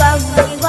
পাগল